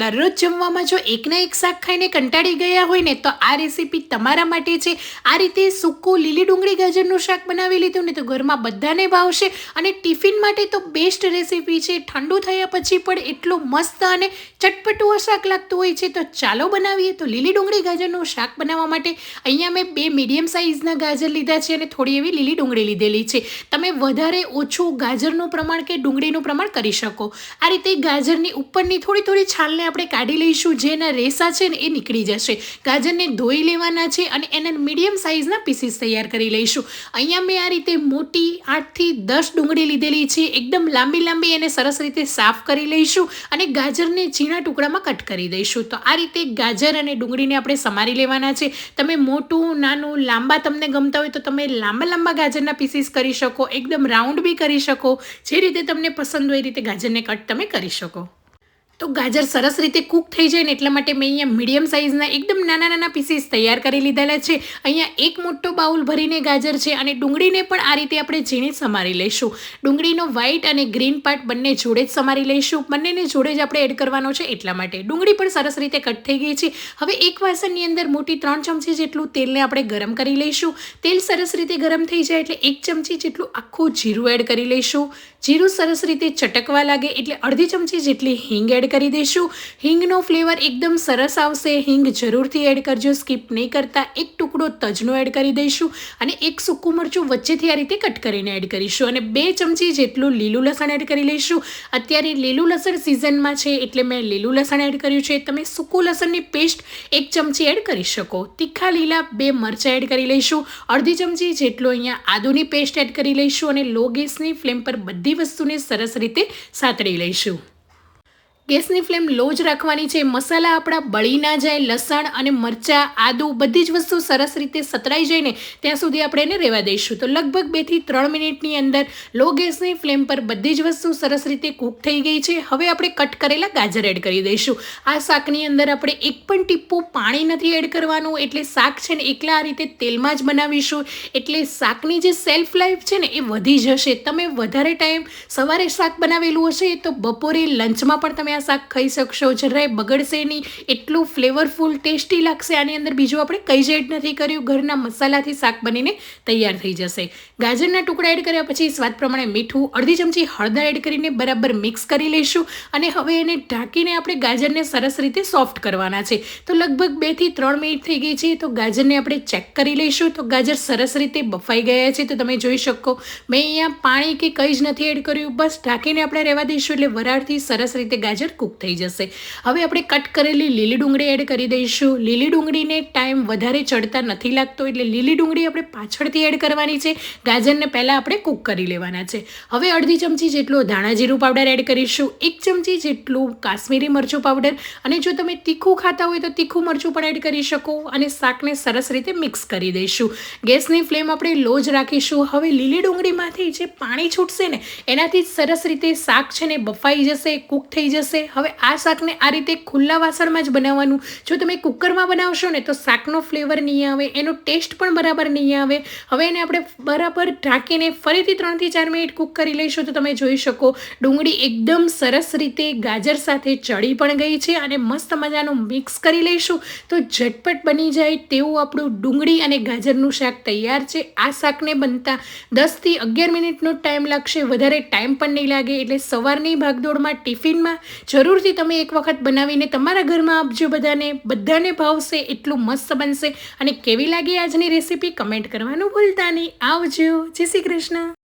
દરરોજ જમવામાં જો એકના એક શાક ખાઈને કંટાળી ગયા હોય ને, તો આ રેસીપી તમારા માટે છે. આ રીતે સૂકું લીલી ડુંગળી ગાજરનું શાક બનાવી લીધું ને, તો ઘરમાં બધાને ભાવશે અને ટિફિન માટે તો બેસ્ટ રેસીપી છે. ઠંડુ થયા પછી પણ એટલું મસ્ત અને ચટપટું શાક લાગતું હોય છે. તો ચાલો બનાવીએ. તો લીલી ડુંગળી ગાજરનું શાક બનાવવા માટે અહીંયા મેં બે મીડિયમ સાઇઝના ગાજર લીધા છે અને થોડી એવી લીલી ડુંગળી લીધેલી છે. તમે વધારે ઓછું ગાજરનું પ્રમાણ કે ડુંગળીનું પ્રમાણ કરી શકો. આ રીતે ગાજરની ઉપરની થોડી થોડી છાલને આપણે કાઢી લઈશું, જેના રેસા છે ને એ નીકળી જશે. ગાજરને ધોઈ લેવાના છે અને એના મીડિયમ સાઇઝના પીસીસ તૈયાર કરી લઈશું. અહીંયા મેં આ રીતે મોટી આઠથી દસ ડુંગળી લીધેલી છે. એકદમ લાંબી લાંબી એને સરસ રીતે સાફ કરી લઈશું અને ગાજરને ઝીણા ટુકડામાં કટ કરી દઈશું. તો આ રીતે ગાજર અને ડુંગળીને આપણે સમારી લેવાના છે. તમે મોટું, નાનું, લાંબા તમને ગમતા હોય તો તમે લાંબા લાંબા ગાજરના પીસીસ કરી શકો. એકદમ રાઉન્ડ બી કરી શકો. જે રીતે તમને પસંદ હોય એ રીતે ગાજરને કટ તમે કરી શકો. તો ગાજર સરસ રીતે કૂક થઈ જાય ને એટલા માટે મેં અહીંયા મીડિયમ સાઇઝના એકદમ નાના નાના પીસીસ તૈયાર કરી લીધેલા છે. અહીંયા એક મોટો બાઉલ ભરીને ગાજર છે અને ડુંગળીને પણ આ રીતે આપણે ઝીણી સમારી લઈશું. ડુંગળીનો વ્હાઇટ અને ગ્રીન પાર્ટ બંને જોડે જ સમારી લઈશું. બંનેને જોડે જ આપણે એડ કરવાનો છે એટલા માટે. ડુંગળી પણ સરસ રીતે કટ થઈ ગઈ છે. હવે એક વાસણની અંદર મોટી ત્રણ ચમચી જેટલું તેલને આપણે ગરમ કરી લઈશું. તેલ સરસ રીતે ગરમ થઈ જાય એટલે એક ચમચી જેટલું આખું જીરું એડ કરી લઈશું. જીરું સરસ રીતે ચટકવા લાગે એટલે અડધી ચમચી જેટલી હિંગ એડ કરી દઈશું હિંગનો ફ્લેવર એકદમ સરસ આવશે. હિંગ જરૂરથી એડ કરજો. સ્કીપ નહીં કરતા. એક ટુકડો તજનો એડ કરી દઈશું અને એક સૂકું મરચું વચ્ચેથી આ રીતે કટ કરીને એડ કરીશું અને બે ચમચી જેટલું લીલું લસણ એડ કરી લઈશું. અત્યારે લીલું લસણ સિઝનમાં છે એટલે મેં લીલું લસણ એડ કર્યું છે. તમે સૂકું લસણની પેસ્ટ એક ચમચી એડ કરી શકો. તીખા લીલા બે મરચાં એડ કરી લઈશું. અડધી ચમચી જેટલો અહીંયા આદુની પેસ્ટ એડ કરી લઈશું અને લો ગેસની ફ્લેમ પર બધી વસ્તુને સરસ રીતે સાતળી લઈશું. ગેસની ફ્લેમ લો જ રાખવાની છે. મસાલા આપણા બળી ના જાય, લસણ અને મરચાં, આદુ બધી જ વસ્તુ સરસ રીતે સતરાઈ જાય ને ત્યાં સુધી આપણે એને રહેવા દઈશું. તો લગભગ બેથી ત્રણ મિનિટની અંદર લો ગેસની ફ્લેમ પર બધી જ વસ્તુ સરસ રીતે કૂક થઈ ગઈ છે. હવે આપણે કટ કરેલા ગાજર એડ કરી દઈશું. આ શાકની અંદર આપણે એક પણ ટીપું પાણી નથી એડ કરવાનું. એટલે શાક છે ને એકલા આ રીતે તેલમાં જ બનાવીશું. એટલે શાકની જે સેલ્ફ લાઈફ છે ને એ વધી જશે. તમે વધારે ટાઈમ સવારે શાક બનાવેલું હશે તો બપોરે લંચમાં પણ તમે આ શાક ખાઈ શકશો. જરાય બગડશે નહીં. એટલું ફ્લેવરફુલ ટેસ્ટી લાગશે. આની અંદર બીજું આપણે કંઈ જ એડ નથી કર્યું. ઘરના મસાલાથી શાક બનીને તૈયાર થઈ જશે. ગાજરના ટુકડા એડ કર્યા પછી સ્વાદ પ્રમાણે મીઠું, અડધી ચમચી હળદર એડ કરીને બરાબર મિક્સ કરી લઈશું. અને હવે એને ઢાંકીને આપણે ગાજરને સરસ રીતે સોફ્ટ કરવાના છે. તો લગભગ બેથી ત્રણ મિનિટ થઈ ગઈ છે. તો ગાજરને આપણે ચેક કરી લઈશું. તો ગાજર સરસ રીતે બફાઈ ગયા છે. તો તમે જોઈ શકો. મેં અહીંયા પાણી કે કંઈ જ નથી એડ કર્યું. બસ ઢાંકીને આપણે રહેવા દઈશું. એટલે વરાળથી સરસ રીતે ગાજર કૂક થઈ જશે. હવે આપણે કટ કરેલી લીલી ડુંગળી એડ કરી દઈશું. લીલી ડુંગળીને ટાઈમ વધારે ચડતા નથી લાગતો એટલે લીલી ડુંગળી આપણે પાછળથી એડ કરવાની છે. ગાજરને પહેલાં આપણે કૂક કરી લેવાના છે. હવે અડધી ચમચી જેટલો ધાણા જીરું પાવડર એડ કરીશું. એક ચમચી જેટલું કાશ્મીરી મરચું પાવડર અને જો તમે તીખું ખાતા હોય તો તીખું મરચું પણ એડ કરી શકો અને શાકને સરસ રીતે મિક્સ કરી દઈશું. ગેસની ફ્લેમ આપણે લો જ રાખીશું. હવે લીલી ડુંગળીમાંથી જે પાણી છૂટશે ને, એનાથી સરસ રીતે શાક છે ને બફાઈ જશે, કૂક થઈ જશે. હવે આ શાકને આ રીતે ખુલ્લા વાસણમાં જ બનાવવાનું. જો તમે કુકરમાં બનાવશો ને તો શાકનો ફ્લેવર નહીં આવે, એનો ટેસ્ટ પણ બરાબર નહીં આવે. હવે એને આપણે બરાબર ઢાંકીને ફરીથી ત્રણથી ચાર મિનિટ કૂક કરી લઈશું તો તમે જોઈ શકો, ડુંગળી એકદમ સરસ રીતે ગાજર સાથે ચડી પણ ગઈ છે અને મસ્ત મજાનું મિક્સ કરી લઈશું. તો ઝટપટ બની જાય તેવું આપણું ડુંગળી અને ગાજરનું શાક તૈયાર છે. આ શાકને બનતા દસથી અગિયાર મિનિટનો ટાઈમ લાગશે. વધારે ટાઈમ પણ નહીં લાગે એટલે સવારની ભાગદોડમાં ટિફિનમાં જરૂરથી તમે એક વખત બનાવીને તમારા ઘરમાં આપજો બધાને બધાને ભાવશે, એટલું મસ્ત બનશે. અને કેવી લાગી આજની રેસીપી? કમેન્ટ કરવાનું ભૂલતા નહીં. આવજો. જય શ્રી કૃષ્ણ.